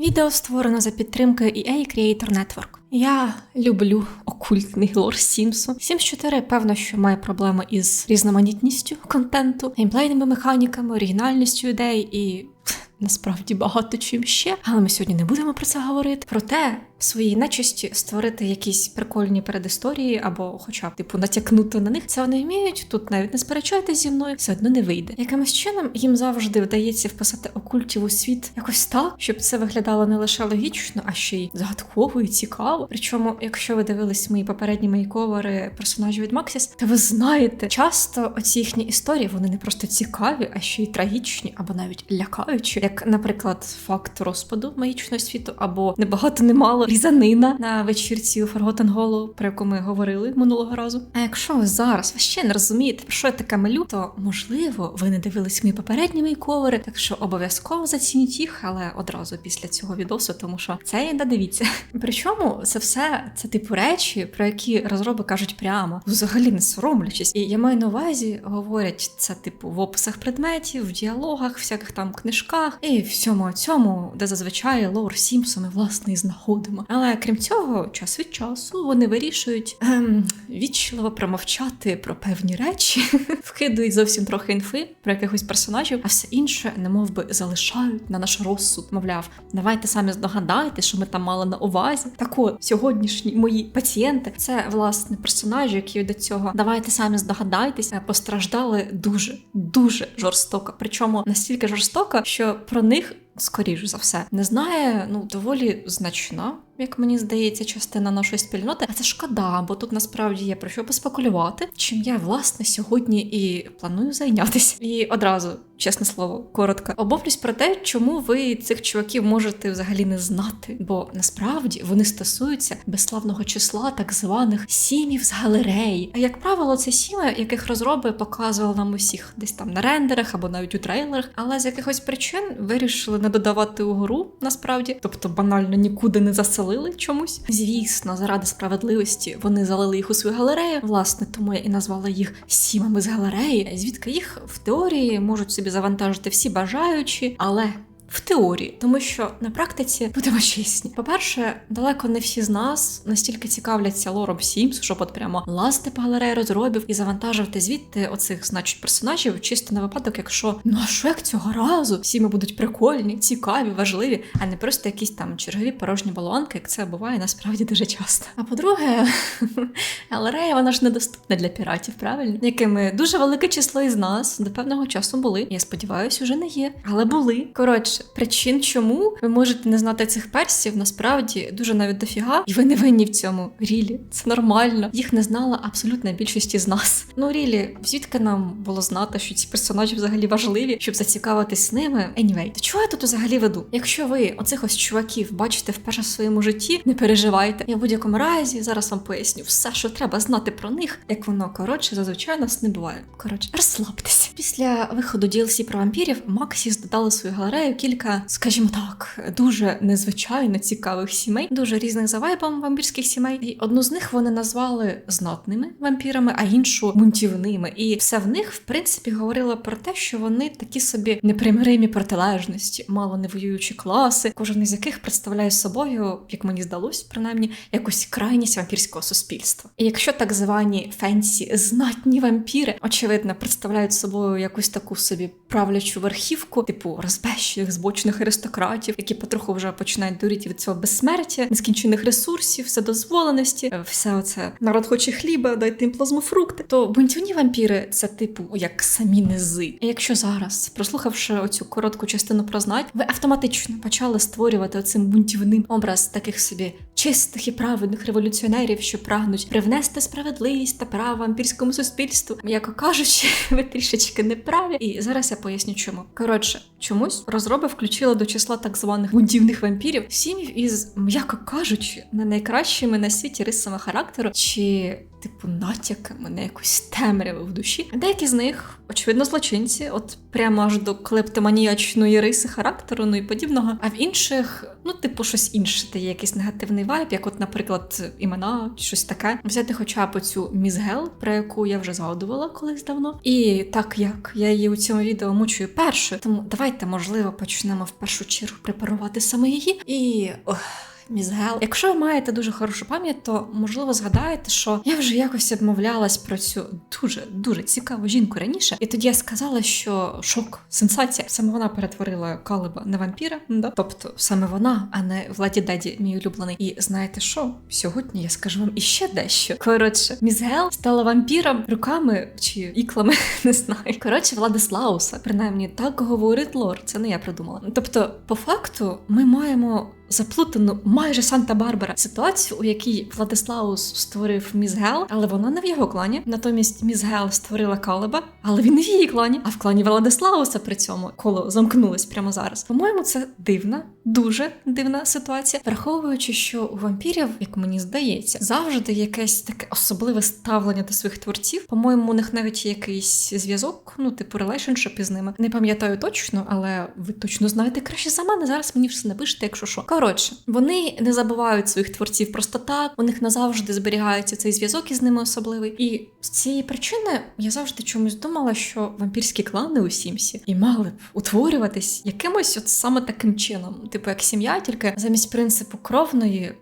Відео створено за підтримки EA Creator Network. Я люблю окультний лор Сімсу. Sims 4, певно, що має проблеми із різноманітністю контенту, геймплейними механіками, оригінальністю ідей і. Насправді багато чим ще, але ми сьогодні не будемо про це говорити. Проте в своїй нечисті створити якісь прикольні передісторії або, хоча б типу, натякнути на них, це вони вміють. Тут навіть не сперечайтесь зі мною, все одно не вийде. Якимось чином їм завжди вдається вписати окультів у світ якось так, щоб це виглядало не лише логічно, а ще й загадково і цікаво. Причому, якщо ви дивились мої попередні мейковери персонажів від Максіс, то ви знаєте, часто оці їхні історії вони не просто цікаві, а ще й трагічні або навіть лякаючі, як, наприклад, факт розпаду магічного світу, або небагато немало різанина на вечірці у Forgotten Hollow, про яку ми говорили минулого разу. А якщо ви зараз ви ще не розумієте, про що я таке малю, то можливо ви не дивились мої попередні мейковери, так що обов'язково зацініть їх, але одразу після цього відосу, тому що це і додивіться. Причому це все це типу речі, про які розроби кажуть прямо, взагалі не соромлячись. І я маю на увазі, говорять це типу в описах предметів, в діалогах, всяких там книжках і всьому цьому, де зазвичай лор Сімпсони власне і знаходимо. Але крім цього, час від часу вони вирішують ем, вічливо промовчати про певні речі, вкидують зовсім трохи інфи про якихось персонажів, а все інше, немов би залишають на наш розсуд. Мовляв, давайте самі здогадайте, що ми там мали на увазі. Так от, сьогоднішні мої пацієнти це власне персонажі, які до цього давайте самі здогадайтесь, е, постраждали дуже дуже жорстоко. Причому настільки жорстоко, що про них. Скоріш за все, не знає ну доволі значна, як мені здається, частина нашої спільноти. А це шкода, бо тут насправді є про що поспекулювати, чим я власне сьогодні і планую зайнятися. І одразу, чесне слово, коротко обовлюсь про те, чому ви цих чуваків можете взагалі не знати, бо насправді вони стосуються безславного числа так званих сімів з галереї. А як правило, це сіми, яких розроби показували нам усіх десь там на рендерах або навіть у трейлерах, але з якихось причин вирішили не додавати у гру насправді, тобто банально нікуди не заселили чомусь. Звісно, заради справедливості вони залили їх у свою галерею. Власне, тому я і назвала їх сімами з галереї, звідки їх в теорії можуть собі завантажити всі бажаючі, але. В теорії, тому що на практиці будемо чесні. По-перше, далеко не всі з нас настільки цікавляться лором Сімс, щоб от прямо лазити по галереї розробів і завантажувати звідти оцих, значить, персонажів, чисто на випадок, якщо ну а що як цього разу всі ми будуть прикольні, цікаві, важливі, а не просто якісь там чергові порожні балонки, як це буває насправді дуже часто. А по-друге, галерея вона ж недоступна для піратів, правильно? Якими дуже велике число із нас до певного часу були. Я сподіваюся, вже не є, але були. Коротше причин, чому ви можете не знати цих персів, насправді дуже навіть дофіга, і ви не винні в цьому. Рілі, це нормально. Їх не знала абсолютна більшість із нас. Ну Рілі, звідки нам було знати, що ці персонажі взагалі важливі, щоб зацікавитись ними? Anyway, до чого я тут взагалі веду? Якщо ви оцих ось чуваків бачите вперше в своєму житті, не переживайте. Я в будь-якому разі зараз вам поясню все, що треба знати про них, як воно коротше зазвичай нас не буває. Коротше, розслабтеся. Після виходу DLC про вампірів Максіс додали свою галерею кілька, скажімо так, дуже незвичайно цікавих сімей, дуже різних за вайбом вампірських сімей. І одну з них вони назвали знатними вампірами, а іншу бунтівними. І все в них, в принципі, говорило про те, що вони такі собі непримиримі протилежності, мало не воюючі класи, кожен із яких представляє собою, як мені здалось, принаймні, якусь крайність вампірського суспільства. І якщо так звані фенсі знатні вампіри, очевидно, представляють собою якусь таку собі правлячу верхівку, типу розбещених збочних аристократів, які потроху вже починають дуріти від цього безсмертя, нескінчених ресурсів, вседозволеності, все оце народ хоче хліба, дайте їм плазмофрукти. То бунтівні вампіри це типу як самі низи. І якщо зараз, прослухавши оцю коротку частину про знать, ви автоматично почали створювати оцим бунтівним образ таких собі чистих і праведних революціонерів, що прагнуть привнести справедливість та право вампірському суспільству, м'яко кажучи, ви трішечки неправі. І зараз я поясню, чому. Коротше, чомусь розроби включили до числа так званих бунтівних вампірів сім'їв із, м'яко кажучи, не найкращими на світі рисами характеру чи. Типу, натяками на якусь темряву в душі. Деякі з них, очевидно, злочинці, от прямо аж до клептоманіячної риси характеру, ну і подібного. А в інших, ну, типу, щось інше, де є якийсь негативний вайб, як, от, наприклад, імена щось таке. Взяти хоча б цю мізгел, про яку я вже згадувала колись давно. І так як я її у цьому відео мучую першою, тому давайте, можливо, почнемо в першу чергу препарувати саме її. І. Ох. Міс Гел. Якщо ви маєте дуже хорошу пам'ять, то можливо згадаєте, що я вже якось обмовлялась про цю дуже дуже цікаву жінку раніше, і тоді я сказала, що шок, сенсація. Саме вона перетворила Калиба на вампіра. Да? Тобто саме вона, а не Владі Деді, мій улюблений. І знаєте що? Сьогодні я скажу вам іще дещо. Коротше, Міс Гел стала вампіром руками чи іклами, не знаю. Коротше, Владислауса, принаймні так говорить лор. Це не я придумала. Тобто, по факту, ми маємо заплутану майже Санта-Барбара ситуацію, у якій Владислаус створив Міс Гел, але вона не в його клані. Натомість Міс Гел створила Калеба, але він не в її клані, а в клані Владислауса при цьому коло замкнулось прямо зараз. По-моєму, це дивна, дуже дивна ситуація, враховуючи, що у вампірів, як мені здається, завжди якесь таке особливе ставлення до своїх творців. По-моєму, у них навіть є якийсь зв'язок, ну типу релейшншип із ними. Не пам'ятаю точно, але ви точно знаєте краще за мене. Зараз мені все напишете, якщо що. Коротше, вони не забувають своїх творців просто так. У них назавжди зберігається цей зв'язок із ними особливий. І з цієї причини я завжди чомусь думала, що вампірські клани у Сімсі і мали б утворюватись якимось от саме таким чином, типу як сім'я, тільки замість принципу кровної.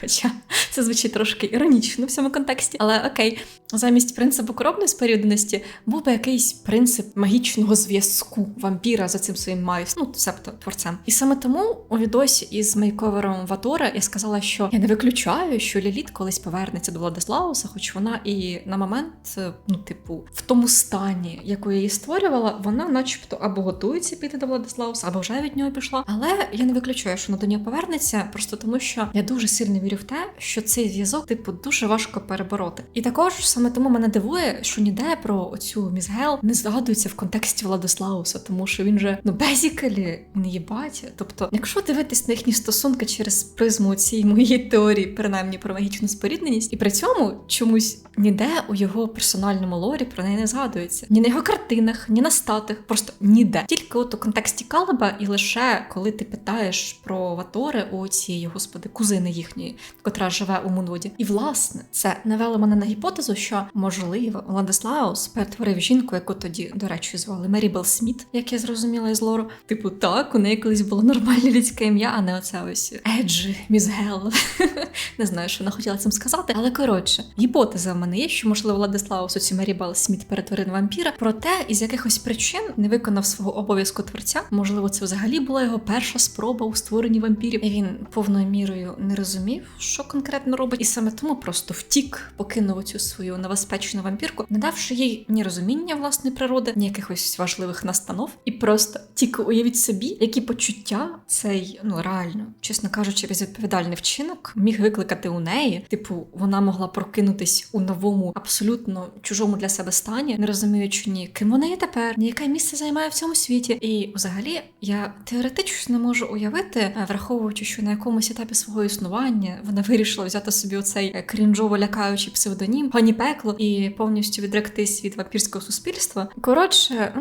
Хоча це звучить трошки іронічно в цьому контексті, але окей, замість принципу кровної спорідненості був би якийсь принцип магічного зв'язку вампіра за цим своїм майс, ну себто творцем. І саме тому у відосі із мейковером Ватора я сказала, що я не виключаю, що Ліліт колись повернеться до Владислауса, хоч вона і на момент, ну, типу, в тому стані, яку я її створювала, вона, начебто, або готується піти до Владислауса, або вже від нього пішла. Але я не виключаю, що вона до нього повернеться, просто тому що я дуже сильно вірю в те, що цей зв'язок, типу, дуже важко перебороти. І також саме тому мене дивує, що ніде про оцю міс Гел не згадується в контексті Владислауса, тому що він же ну безікалі не є батя. Тобто, якщо дивитись на їхні стосунки через призму цієї моєї теорії, принаймні про магічну спорідненість, і при цьому чомусь ніде у його персональному лорі про неї не згадується. Ні на його картинах, ні на статах, просто ніде. Тільки от у контексті Калеба, і лише коли ти питаєш про Ватори у цієї, господи, кузини їхньої, котра живе у Мунвуді. І власне це навело мене на гіпотезу, що можливо Владислаус перетворив жінку, яку тоді, до речі, звали Мерібел Сміт, як я зрозуміла із лору. Типу, так, у неї колись було нормальне людське ім'я, а не оце ось Еджі, Міс Гел. Не знаю, що вона хотіла цим сказати, але коротше, гіпотеза в мене є, що можливо Владислаус оці Мерібел Сміт перетворив вампіра, проте із якихось причин не виконав свого обов'язку творця. Можливо, це взагалі була його перша спроба у створенні вампірів. І він повною мірою не розумів, що конкретно робить, і саме тому просто втік, покинув цю свою новоспечену вампірку, не давши їй ні розуміння власної природи, ні якихось важливих настанов, і просто тільки уявіть собі, які почуття цей ну реально, чесно кажучи, безвідповідальний вчинок міг викликати у неї. Типу, вона могла прокинутись у новому, абсолютно чужому для себе стані, не розуміючи ні, ким вона є тепер, ні яке місце займає в цьому світі. І взагалі я теоретично можу уявити, е, враховуючи, що на якомусь етапі свого існування вона вирішила взяти собі оцей е, крінжово лякаючий псевдонім, пані пекло і повністю відректись від вампірського суспільства. Коротше,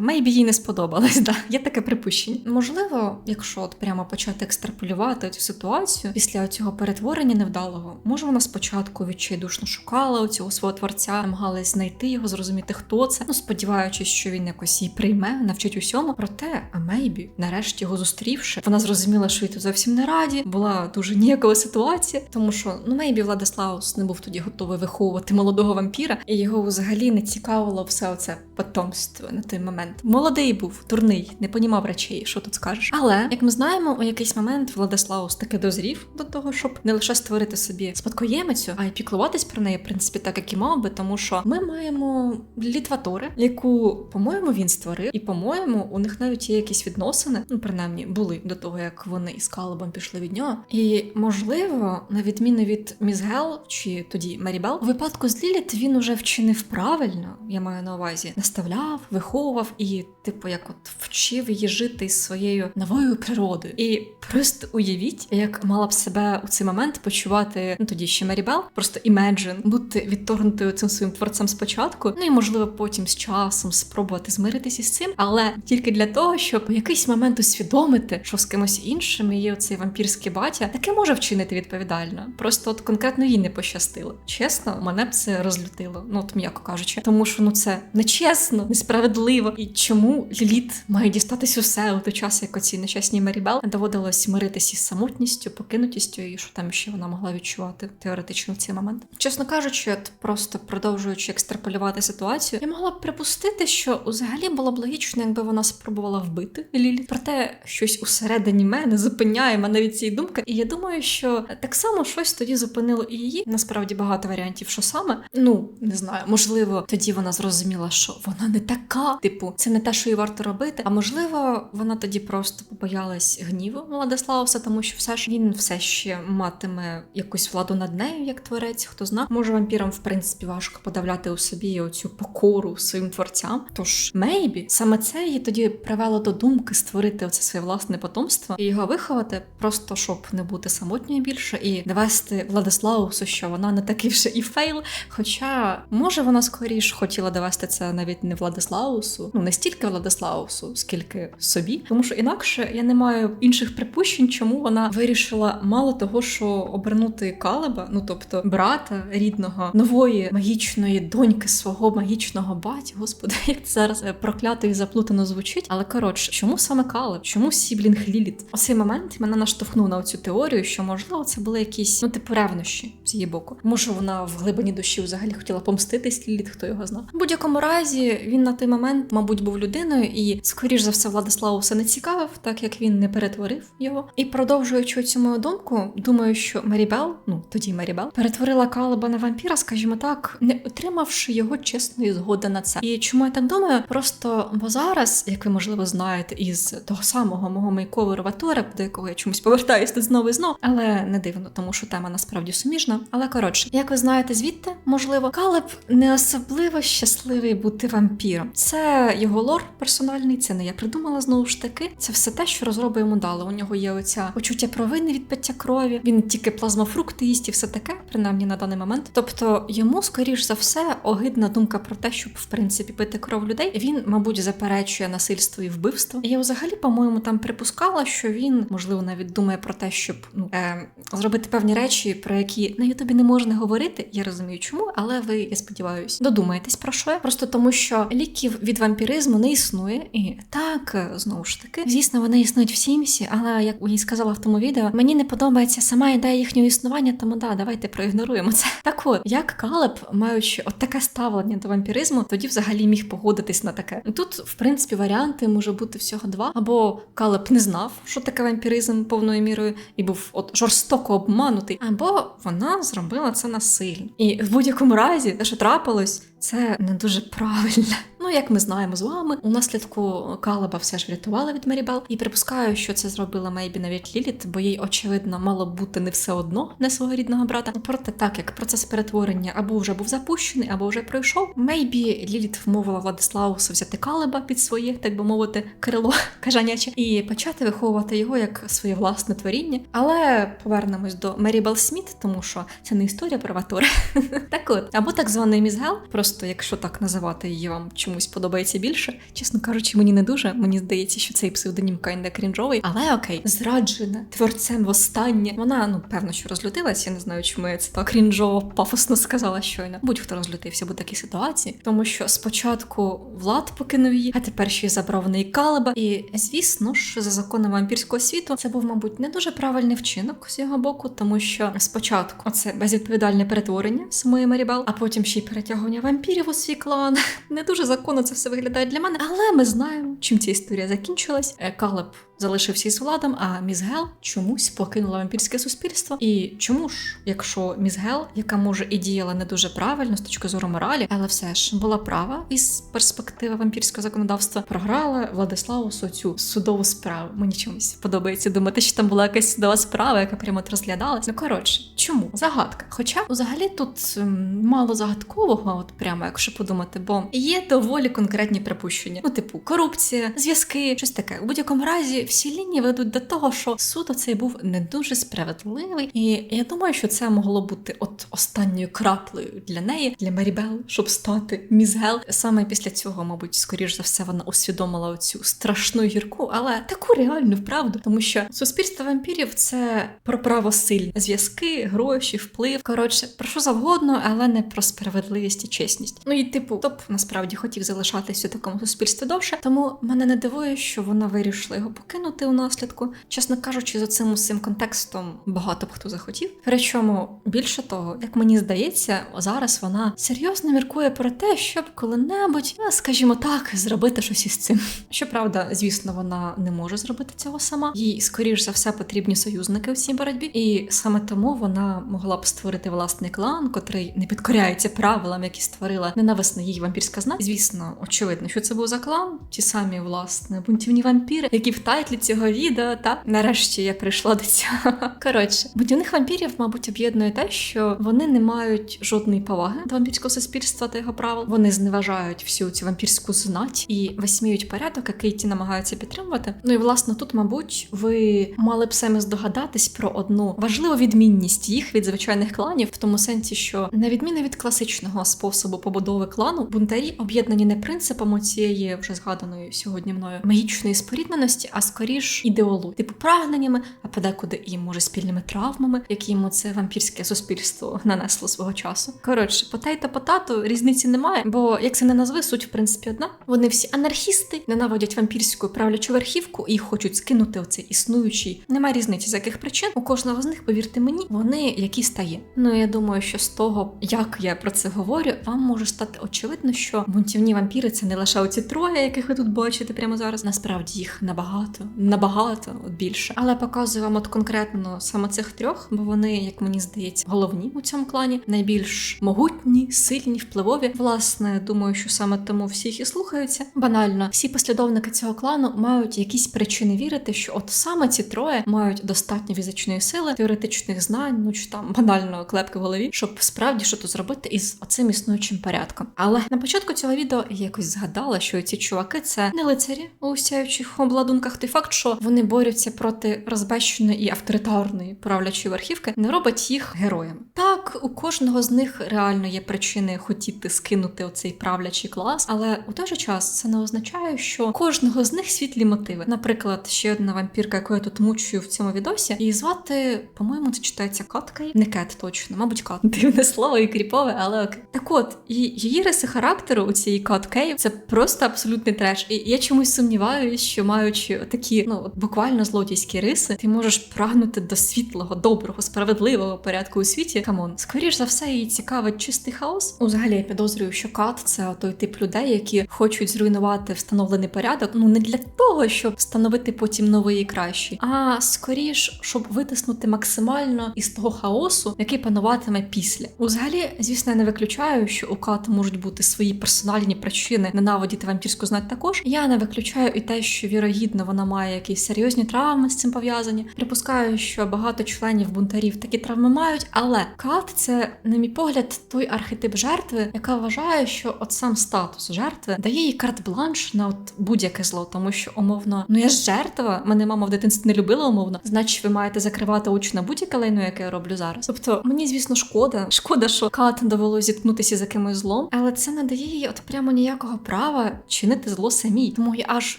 мейбі їй не сподобалось. Да, є таке припущення. Можливо, якщо от прямо почати екстраполювати цю ситуацію після цього перетворення невдалого, може вона спочатку відчайдушно шукала цього свого творця, намагалась знайти його, зрозуміти, хто це. Ну сподіваючись, що він якось її прийме, навчить усьому. Проте, а мейбі, нарешті його зустрівши, вона зрозуміла, що їй тут зовсім не раді. Була дуже ніякова ситуація, тому що ну мейбі Владислаус не був тоді готовий виховувати молодого вампіра, і його взагалі не цікавило все оце потомство на той момент. Молодий був, дурний, не понімав речей, що тут скажеш. Але як ми знаємо, у якийсь момент Владислаус таки дозрів до того, щоб не лише створити собі спадкоємицю, а й піклуватись про неї, в принципі, так як і мав би, тому що ми маємо літватори, яку, по-моєму, він створив, і по-моєму, у них навіть є якісь відносини, ну принаймні були до того, як вони із Калебом пішли від нього. І можливо, на відміну від Міс Гел чи тоді Марібел, у випадку з з Ліліт він уже вчинив правильно, я маю на увазі, наставляв, виховував і, типу, як от вчив її жити із своєю новою природою. І просто уявіть, як мала б себе у цей момент почувати ну тоді ще Мері Белл, просто imagine, бути відторгнутою цим своїм творцем спочатку. Ну і можливо потім з часом спробувати змиритися з цим, але тільки для того, щоб в якийсь момент усвідомити, що з кимось іншим є оцей вампірський батя, таке може вчинити відповідально. Просто от конкретно їй не пощастило. Чесно, мене б це розлютило. Ну от м'яко кажучи, тому що ну це нечесно, несправедливо. І чому Ліліт має дістатись усе у той час, як оцій нещасній Мері Белл доводилось миритись із самотністю, покинутістю, і що там ще вона могла відчувати теоретично в цей момент. Чесно кажучи, от просто продовжуючи екстраполювати ситуацію, я могла б припустити, що взагалі було б логічно, якби вона спробувала вбити Лілі. Проте щось усередині мене зупиняє мене від цієї думки. І я думаю, що так само щось тоді зупинило і її. Насправді багато варіантів, що саме. Ну не знаю, можливо, тоді вона зрозуміла, що вона не така. Типу, це не те, що їй варто робити. А можливо, вона тоді просто побоялась гніву Владислауса, тому що все ж він все ще матиме якусь владу над нею, як творець. Хто зна, може вампірам в принципі важко подавляти у собі оцю покору своїм творцям. Тож мейбі саме це її тоді привело до думки створити оце своє власне потомство і його виховати, просто щоб не бути самотньою більше, і довести Владислаусу, що вона не такий вже і фейл. Хоча може вона скоріш хотіла довести це навіть не Владислаусу, ну не стільки Владислаусу, скільки собі, тому що інакше я не маю інших припущень, чому вона вирішила мало того, що обернути Калеба, ну тобто брата рідного нової магічної доньки свого магічного батя. Господи, як це зараз е, проклято і заплутано звучить. Але коротше, чому саме Калеб? Чому Сіблінг Ліліт? Оцей момент мене наштовхнув на цю теорію, що можливо це були якісь ну типу ревнощі з її боку. Може, вона в глибині душі взагалі хотіла помститись Ліліт, хто його знав. В будь-якому разі він на той момент, мабуть, був людиною, і скоріш за все Владиславу все не цікавив, так як він не перетворив його. І продовжуючи цю мою думку, думаю, що Мері Белл, ну тоді Мері Белл, перетворила Калеба на вампіра, скажімо так, не отримавши його чесної згоди на це. І чому я так думаю? Просто бо зараз, як ви можливо знаєте, із того самого мого мейковеру Ватора, до якого я чомусь повертаюсь тут знову і знову, але не дивно, тому що тема насправді суміжна. Але коротше, як ви знаєте, звідти можливо, Калеб не особливо щасливий бути вампіром. Це його лор персональний, це не я придумала знову ж таки. Це все те, що розроби йому дали. У нього є оця почуття провини від пиття крові. Він тільки плазмофрукти їсть і все таке, принаймні на даний момент. Тобто йому, скоріш за все, огидна думка про те, щоб в принципі пити кров людей. Він, мабуть, заперечує насильство і вбивство. Я взагалі, по-моєму, там припускала, що він можливо навіть думає про те, щоб ну е, зробити певні речі, про які на Ютубі не можна говорити. Я розумію, чому, але ви, я сподіваюся, додумаєтесь про що я. Просто тому, що ліків від вампіризму не існує, і так знову ж таки, звісно, вони існують в Сімсі, але як їй сказала в тому відео, мені не подобається сама ідея їхнього існування, тому да, давайте проігноруємо це. Так от, як Калеб, маючи от таке ставлення до вампіризму, тоді взагалі міг погодитись на таке. Тут, в принципі, варіанти може бути всього два. Або Калеб не знав, що таке вампіризм повною мірою, і був от жорстоко обманутий, або вона зробила це насильно. І в будь-якому разі, те, що трапилось, це не дуже правильно. Ну, як ми знаємо з вами, у наслідку Калаба все ж врятували від Мерібел. І припускаю, що це зробила Мейбі навіть Ліліт, бо їй, очевидно, мало бути не все одно не свого рідного брата. Проте, так як процес перетворення або вже був запущений, або вже пройшов. Мейбі Ліліт вмовила Владислаусу взяти Калаба під своє, так би мовити, крило кажаняче, і почати виховувати його як своє власне творіння. Але повернемось до Мерібел Сміт, тому що це не історія про Ватора. Так от, або так званий Мізгел, просто якщо так називати її вам чомусь подобається більше. Чесно кажучи, мені не дуже. Мені здається, що цей псевдонім Кайнда крінжовий. Але окей, зраджена творцем востаннє. Вона ну певно, що розлютилась. Я не знаю, чому я це так крінжово пафосно сказала щойно. Будь-хто розлютився у такій ситуації, тому що спочатку влад покинув її, а тепер ще й забрав неї калиба. І звісно ж, за законом вампірського світу, це був, мабуть, не дуже правильний вчинок з його боку, тому що спочатку це безвідповідальне перетворення самої Марібел, а потім ще й перетягування вампірів у свій клан. Не дуже законно це все виглядає для мене. Але ми знаємо, чим ця історія закінчилась. Е, Калеб залишився із владом, а міс Гел чомусь покинула вампірське суспільство. І чому ж, якщо міс Гел, яка може і діяла не дуже правильно з точки зору моралі, але все ж була права із перспективи вампірського законодавства, програла Владислаусу цю судову справу. Мені чомусь подобається думати, що там була якась судова справа, яка прямо от розглядалась. Ну коротше, чому загадка? Хоча взагалі тут ем, мало загадкового, от прямо якщо подумати, бо є доволі конкретні припущення. Ну, типу, корупція, зв'язки, щось таке. У будь-якому разі всі лінії ведуть до того, що суд оцей був не дуже справедливий, і я думаю, що це могло бути от останньою краплею для неї, для Марібел, щоб стати міс Гел. Саме після цього, мабуть, скоріш за все, вона усвідомила оцю страшну гірку, але таку реальну вправду, тому що суспільство вампірів це про правосиль, зв'язки, гроші, вплив. Коротше, про що завгодно, але не про справедливість і чесність. Ну і типу, хто б насправді хотів залишатись у такому суспільстві довше, тому мене не дивує, що вона вирішила його покинути у наслідку. Чесно кажучи, за цим усім контекстом багато б хто захотів. Причому більше того, як мені здається, зараз вона серйозно міркує про те, щоб коли-небудь, ну, скажімо так, зробити щось із цим. Щоправда, звісно, вона не може зробити цього сама. Їй, скоріш за все, потрібні союзники в цій боротьбі, і саме тому вона могла б створити власний клан, котрий не підкоряється правилам, які створила ненависна їй вампірська знать. Звісно, очевидно, що це був за клан. Ті самі, власне, бунтівні вампіри, які в тайтлі цього відео, та нарешті я прийшла до цього. Коротше, бунтівних вампірів, мабуть, об'єднує те, що вони не мають жодної поваги до вампірського суспільства та його правил. Вони зневажають всю цю вампірську знать і висміють порядок, який ті намагаються підтримувати. Ну і власне тут, мабуть, ви мали б самі здогадатись про одну важливу відмінність їх від звичайних кланів, в тому сенсі, що на відміну від класичного способу побудови клану, бунтарі об'єднані не принципом цієї вже згаданої сьогодні мною магічної спорідненості, а скоріш ідеології, типу прагненнями, а подекуди і може спільними травмами, які йому це вампірське суспільство нанесло свого часу. Коротше, потай та потату різниці немає, бо як це не назви, суть в принципі одна. Вони всі анархісти, ненавидять вампірську правлячу верхівку і хочуть скинути оцей існуючий. Немає різниці, з яких причин. У кожного з них, повірте мені, вони якісь та. Ну я думаю, що з того, як я про це говорю, вам може стати очевидно, що бунтівні вампіри це не лише оці троє, яких ви тут бачите прямо зараз. Насправді їх набагато, набагато от більше. Але показую вам от конкретно саме цих трьох, бо вони, як мені здається, головні у цьому клані, найбільш могутні, сильні, впливові. Власне, думаю, що саме тому всі їх і слухаються. Банально, всі послідовники цього клану мають якісь причини вірити, що от саме ці троє мають достатньо фізичної сили, теоретичних знань, ну чи там банально клепки в голові, щоб справді щось зробити із оцим існуючим порядком. Але на початку цього відео я якось згадала, що ці чуваки це не лицарі у сяючих обладунках. Той факт, що вони борються проти розбещеної і авторитарної правлячої верхівки, не робить їх героями. Так, у кожного з них реально є причини хотіти скинути оцей правлячий клас, але у той же час це не означає, що кожного з них світлі мотиви. Наприклад, ще одна вампірка, яку я тут мучую в цьому відосі, її звати, по-моєму, це читається Каткай. Не кет точно, мабуть, кат. Дивне слово і кріпове, але окей. Так от, і її риси характеру у цієї Кат Кейв це просто абсолютний треш. І я чомусь сумніваюся, що маючи такі, ну буквально злодійські риси, ти можеш прагнути до світлого, доброго, справедливого порядку у світі. Камон, скоріш за все, її цікавить чистий хаос. Взагалі я підозрюю, що кат це той тип людей, які хочуть зруйнувати встановлений порядок. Ну не для того, щоб встановити потім новий і кращий, а скоріш, щоб витиснути максимально із того хаосу, який пануватиме після. Взагалі, звісно, я не виключаю, що у кат можуть бути свої персональні причини ненавидіти вампірську знать також. Я не виключаю і те, що вірогідно вона має якісь серйозні травми з цим пов'язані. Припускаю, що багато членів бунтарів такі травми мають, але кат це, на мій погляд, той архетип жертви, яка вважає, що от сам статус жертви дає їй карт-бланш на от будь-яке зло, тому що умовно, ну я ж жертва, мене мама в дитинстві не любила умовно. Значить, ви маєте закривати очі на будь-яке лайно, яке я роблю зараз. Тобто, мені, звісно, шкода. Шкода, що кат довелося зіткнутися з якимось злом, але це не дає їй от прямо ніякого права чинити зло самій. Тому я аж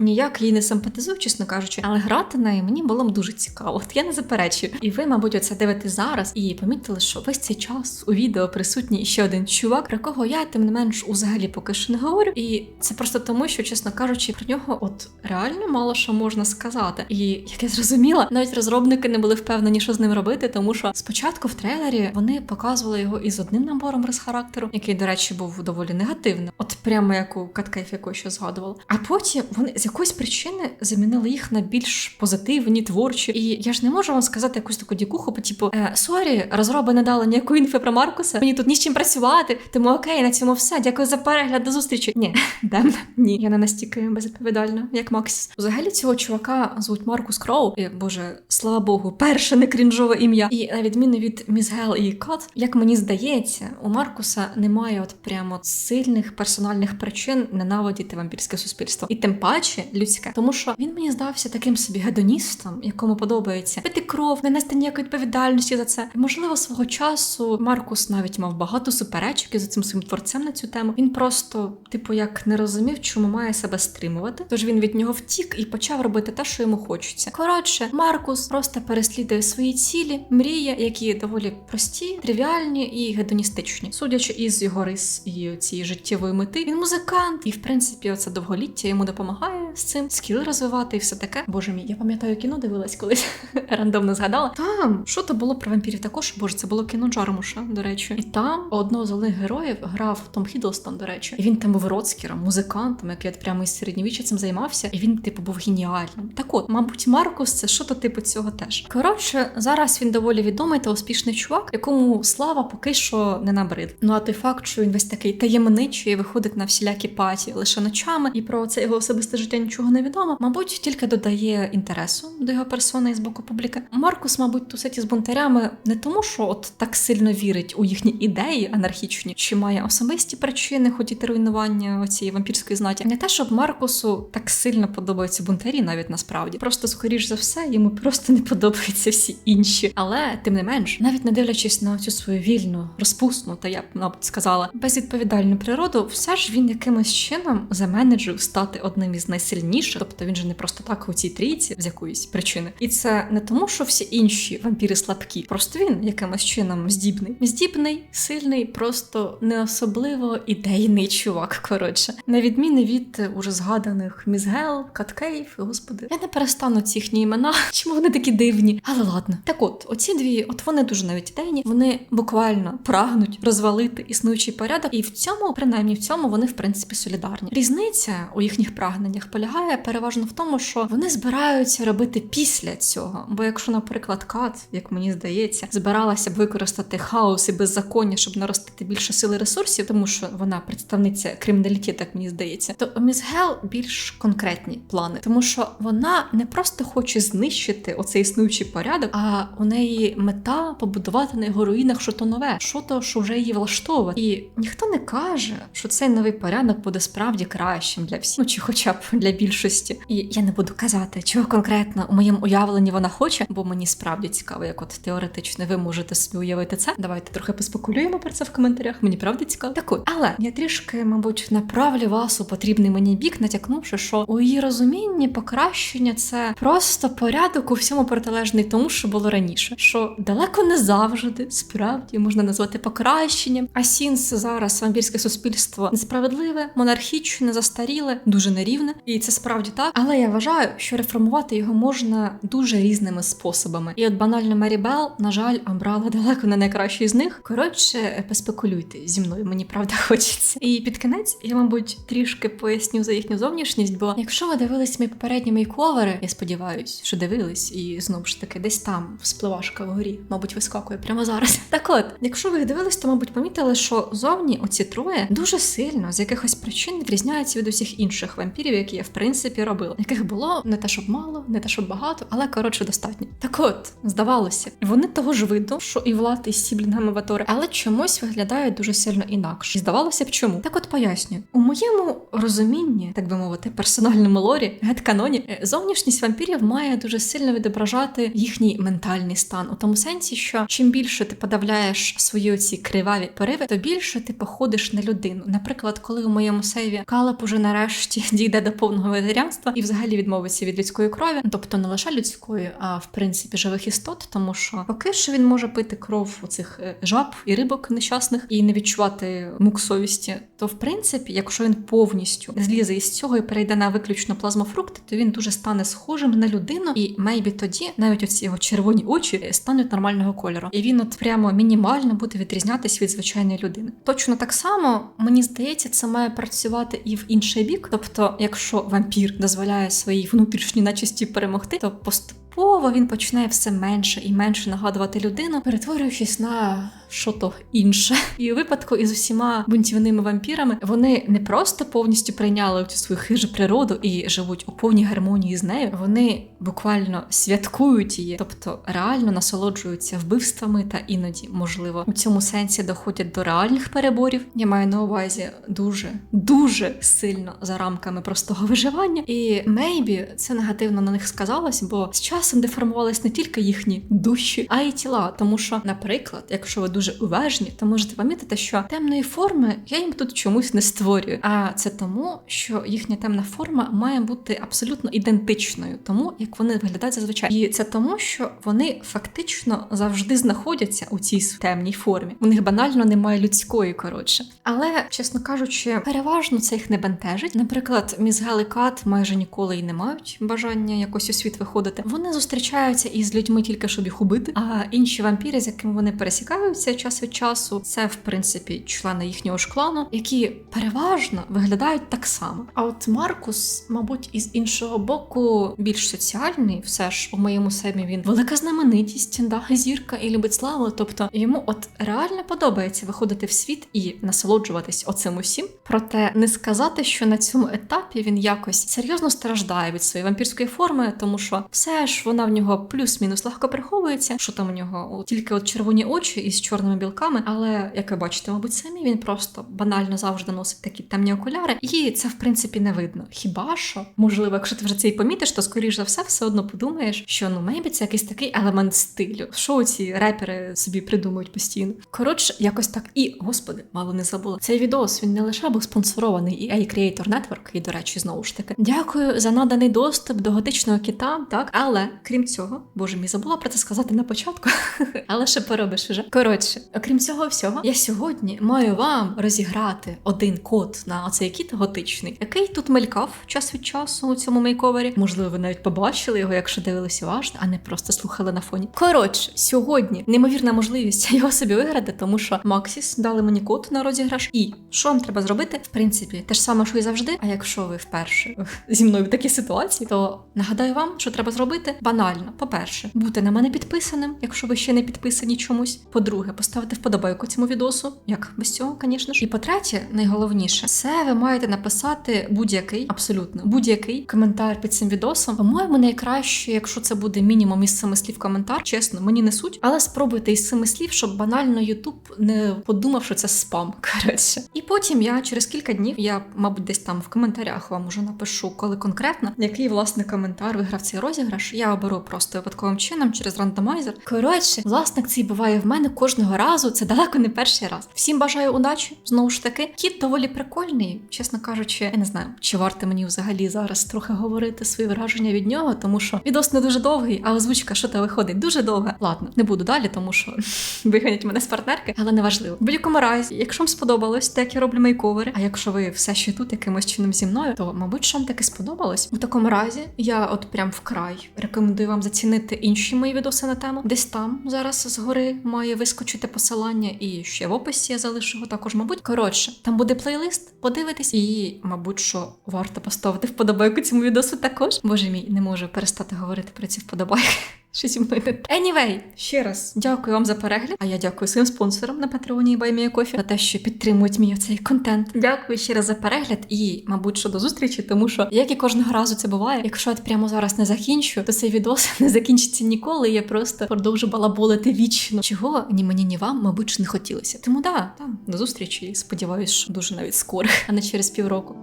ніяк їй не симпатизую, чесно кажучи, але грати нею мені було б дуже цікаво. От я не заперечую. І ви, мабуть, оце дивитесь зараз і помітили, що весь цей час у відео присутній ще один чувак, про кого я тим не менш взагалі поки що не говорю. І це просто тому, що, чесно кажучи, про нього от реально мало що можна сказати. І як я зрозуміла, навіть розробники не були впевнені, що з ним робити, тому що спочатку в трейлері вони показували його із одним набором рис характеру, який, до речі, був доволі негативним. От прямо як у Каткейф, яку ще згадувала. А потім вони з якоїсь причини замінили їх на більш позитивні, творчі. І я ж не можу вам сказати якусь таку дікуху, по типу е, сорі, розроби не дали ніякої інфи про Маркуса. Мені тут ні з чим працювати. Тому окей, на цьому все. Дякую за перегляд. До зустрічі. Ні, Дем, ні, я не настільки безвідповідальна, як Максіс. Взагалі цього чувака звуть Маркус Кроу. І, боже, слава Богу, перше не крінжове ім'я. І на відміну від Міс Гел і Кат, як мені здається, у Маркуса немає от прямо сильних персональних причин ненавидіти вампірське суспільство. І тим паче людське, тому що він мені здався таким собі гедоністом, якому подобається пити кров, не нести ніякої відповідальності за це. Можливо, свого часу Маркус навіть мав багато суперечок із цим своїм творцем на цю тему. Він просто, типу, як не розумів, чому має себе стримувати. Тож він від нього втік і почав робити те, що йому хочеться. Коротше, Маркус просто переслідує свої цілі, мрії, які доволі прості, тривіальні і гедоністичні. Судячи із його рис і цієї життєвої мети, він музикант, і в принципі, оце довголіття йому допомагає з цим скіл розвивати і все таке. Боже мій, я пам'ятаю кіно дивилась колись рандомно згадала. Там що то було про вампірів також. Боже, це було кіно Джармуша, до речі. І там одного з головних героїв грав Том Хіддлстон, до речі. І він там був роцкером, музикантом, який от прямо із середньовіччя цим займався, і він, типу, був геніальним. Так от, мабуть, Маркус це що то типу цього теж. Коротше, зараз він доволі відомий та успішний чувак, якому слава поки що не набрид. Ну а той факт, що він весь такий таємничий виходить на всілякі паті лише ночами, і про це його особисте життя нічого не відомо, мабуть, тільки додає інтересу до його персони з боку публіки. Маркус, мабуть, тусить із бунтарями не тому, що от так сильно вірить у їхні ідеї анархічні, чи має особисті причини хотіти руйнування оцієї вампірської знаті. Не те, щоб Маркусу так сильно подобаються бунтарі, навіть насправді. Просто, скоріш за все, йому просто не подобаються всі інші. Але тим не менш, навіть не дивлячись на цю свою вільну, розпусну, та я б мабуть сказала, безвідповідальну природу, все ж він якимось чином заменеджив стати одним із найсильніших. Тобто він же не просто так у цій трійці з якоїсь причини. І це не тому, що всі інші вампіри слабкі, просто він якимось чином здібний. Здібний, сильний, просто не особливо ідейний чувак. Коротше, на відміну від уже згаданих Мізгел, Каткейв, господи, я не перестану ці їхні імена. Чому вони такі дивні? Але ладно. Так от, оці дві, от вони дуже навіть ідейні, вони буквально прагнуть розвалити існуючий порядок, і в цьому, принаймні в цьому, вони в принципі солідарні. Різниця у їхніх прагненнях полягає переважно в тому, що вони збираються робити після цього. Бо якщо, наприклад, Кат, як мені здається, збиралася б використати хаос і беззаконня, щоб наростити більше сили ресурсів, тому що вона представниця криміналітету, так мені здається, то Міс Гел більш конкретні плани, тому що вона не просто хоче знищити оцей існуючий порядок, а у неї мета побудувати на його руїнах що то нове, що то, що вже її влаштовує. І ніхто не каже, що цей новий порядок буде справді кращим для всіх, ну чи хоча б для більшості. І я не буду казати, чого конкретно у моєму уявленні вона хоче, бо мені справді цікаво, як от теоретично ви можете собі уявити це. Давайте трохи поспекулюємо про це в коментарях. Мені правда цікаво. Так от, але я трішки, мабуть, направлю вас у потрібний мені бік, натякнувши, що у її розумінні покращення це просто порядок у всьому протилежний тому, що було раніше. Що далеко не завжди справді можна назвати покращенням. А сінс зараз вампірське суспільство несправедливе, монархічне, застаріле, дуже нерівне, і це справді так. Але я вважаю, що реформувати його можна дуже різними способами. І от банально Мері Белл, на жаль, обрала далеко не найкращий з них. Коротше, поспекулюйте зі мною, мені правда хочеться. І під кінець я, мабуть, трішки поясню за їхню зовнішність, бо якщо ви дивились мої попередні мейковери, я сподіваюсь, що дивились, і знову ж таки, десь там вспливашка вгорі, мабуть, вискакує прямо зараз. Так от, якщо ви їх дивились, то мабуть помітили, що зовні оці троє дуже сильно з якихось причин відрізняються від усіх інших вампірів, які я в принципі робила, яких було не те, щоб мало, не те, щоб багато, але коротше достатньо. Так от, здавалося, вони того ж виду, що і Влад із сіблінгами Ватори, але чомусь виглядають дуже сильно інакше. Здавалося б, чому? Так от пояснюю. У моєму розумінні, так би мовити, персональному лорі, гетканоні, е, зовнішність вампірів має дуже сильно відображати їхній ментальний стан, у тому сенсі, що чим більше ти подавляєш свої оці криваві пориви, то більше ти походиш на людину. Наприклад, коли у моєму сейві Калап уже нарешті дійде до повного вегетаріанства і взагалі відмовиться від людської крові, тобто не лише людської, а в принципі живих істот, тому що поки що він може пити кров у цих е, жаб і рибок нещасних і не відчувати мук совісті, то в принципі, якщо він повністю злізе із цього і перейде на виключно плазмофрукти, то він дуже стане схожим на людину, і мейбі тоді навіть оці його червоні очі е, стануть нормального кольору, і він от прямо мінімально буде відрізнятися від звичайної людини. Точно так само мені здається, це має працювати і в інший бік. Тобто, якщо вампір дозволяє своїй внутрішній начисті перемогти, то поступово він починає все менше і менше нагадувати людину, перетворюючись на що то інше. І у випадку із усіма бунтівними вампірами вони не просто повністю прийняли цю свою хижу природу і живуть у повній гармонії з нею. Вони буквально святкують її, тобто реально насолоджуються вбивствами та іноді, можливо, у цьому сенсі доходять до реальних переборів. Я маю на увазі дуже дуже сильно за рамками простого виживання. І мейбі це негативно на них сказалось, бо з часом деформувались не тільки їхні душі, а й тіла. Тому що, наприклад, якщо ви дуже уважні, то можете помітити, що темної форми я їм тут чомусь не створюю. А це тому, що їхня темна форма має бути абсолютно ідентичною, тому як вони виглядають зазвичай. І це тому, що вони фактично завжди знаходяться у цій темній формі. У них банально немає людської, коротше. Але, чесно кажучи, переважно це їх не бентежить. Наприклад, мізгел і кат майже ніколи і не мають бажання якось у світ виходити. Вони зустрічаються із людьми тільки щоб їх убити. А інші вампіри, з якими вони пересікаються час від часу, це в принципі члени їхнього ж клану, які переважно виглядають так само. А от Маркус, мабуть, із іншого боку, більш соціальний, все ж у моєму семі він велика знаменитість, да, зірка і любить славу. Тобто йому от реально подобається виходити в світ і насолоджуватись оцим усім. Проте не сказати, що на цьому етапі він якось серйозно страждає від своєї вампірської форми, тому що все ж вона в нього плюс-мінус легко приховується. Що там у нього тільки от червоні очі із чорними білками, але як ви бачите, мабуть, самі він просто банально завжди носить такі темні окуляри, і це в принципі не видно. Хіба що можливо, якщо ти вже це і помітиш, то скоріш за все все одно подумаєш, що ну мейбі це якийсь такий елемент стилю. Що ці репери собі придумують постійно. Коротше, якось так. І господи, мало не забула. Цей відос він не лише був спонсорований EA Creator Network, і, до речі, знову ж таки. Дякую за наданий доступ до готичного кіта, так, але крім цього, боже мій забула про це сказати на початку, але ще поробиш вже. Коротше, окрім цього всього, я сьогодні маю вам розіграти один код на оцей кіт готичний, який тут мелькав час від часу у цьому мейковері. Можливо, ви навіть побачили його, якщо дивилися уважно, а не просто слухали на фоні. Коротше, сьогодні неймовірна можливість його собі виграти, тому що Максіс дали мені код на розіграш. І що вам треба зробити? В принципі, те ж саме, що і завжди. А якщо ви вперше зі мною в такій ситуації, то нагадаю вам, що треба зробити банально. По-перше, бути на мене підписаним, якщо ви ще не підписані чомусь. По-друге, поставити вподобайку цьому відосу, як без цього, звісно ж. І по-третє, найголовніше, це ви маєте написати будь-який, абсолютно будь-який коментар під цим відосом. По-моєму, найкраще, якщо це буде мінімум із семи слів коментар, чесно, мені не суть, але спробуйте із семи слів, щоб банально Ютуб не подумав, що це спам. Коротше. І потім я через кілька днів, я, мабуть, десь там в коментарях вам уже напишу, коли конкретно, який власне коментар виграв цей розіграш. Я оберу просто випадковим чином через рандомайзер. Коротше, власник цей буває в мене кожного разу. Це далеко не перший раз. Всім бажаю удачі. Знову ж таки, кіт доволі прикольний, чесно кажучи, я не знаю, чи варто мені взагалі зараз трохи говорити свої враження від нього, тому що відос не дуже довгий, а озвучка що то виходить дуже довга. Ладно, не буду далі, тому що виганять мене з партнерки, але не важливо. В будь-якому разі, якщо вам сподобалось, те, як я роблю мейковери, а якщо ви все ще тут якимось чином зі мною, то мабуть, що вам таки сподобалось. У такому разі я от прям вкрай рекомендую вам зацінити інші мої відоси на тему. Десь там зараз згори має вискочити посилання, і ще в описі я залишу його також, мабуть. Коротше, там буде плейлист, подивитись, і, мабуть, що варто поставити вподобайку цьому відосу також. Боже мій, не можу перестати говорити про ці вподобайки. Що зі мною. Anyway, ще раз дякую вам за перегляд. А я дякую своїм спонсорам на Патреоні і Баймія Кофі за те, що підтримують мій цей контент. Дякую ще раз за перегляд і, мабуть, що до зустрічі, тому що як і кожного разу це буває, якщо я прямо зараз не закінчу, то цей відос не закінчиться ніколи. і Я просто продовжу балаболити вічно. Чого ні мені, ні вам, мабуть, не хотілося. Тому да, там до зустрічі. Сподіваюсь, що дуже навіть скоро, а не через півроку.